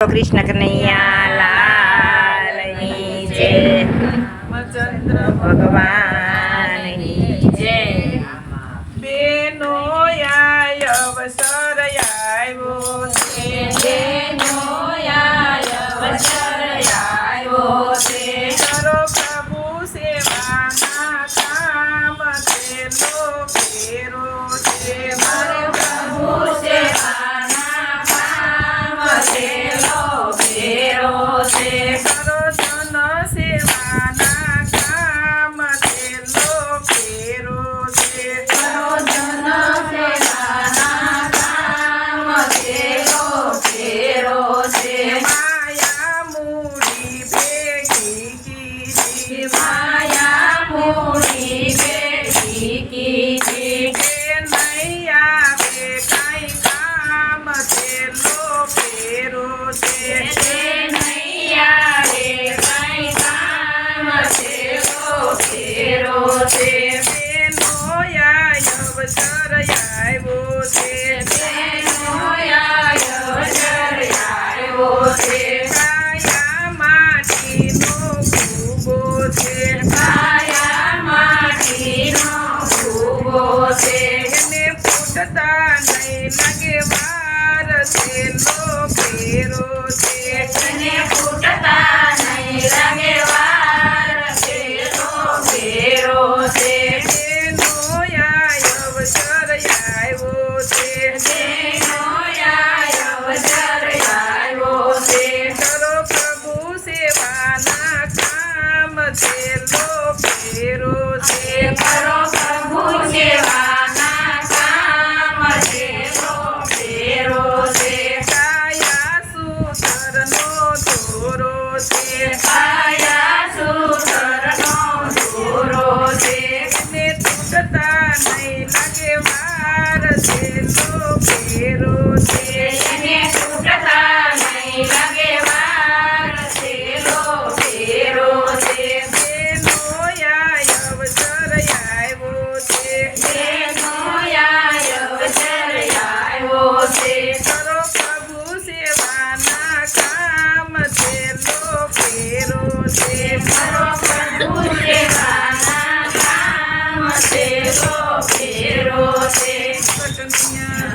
કૃષ્ણ કનૈયા લાલ જય. ભગવાન. છતાં નહીં લાગે Deus. Jantinha.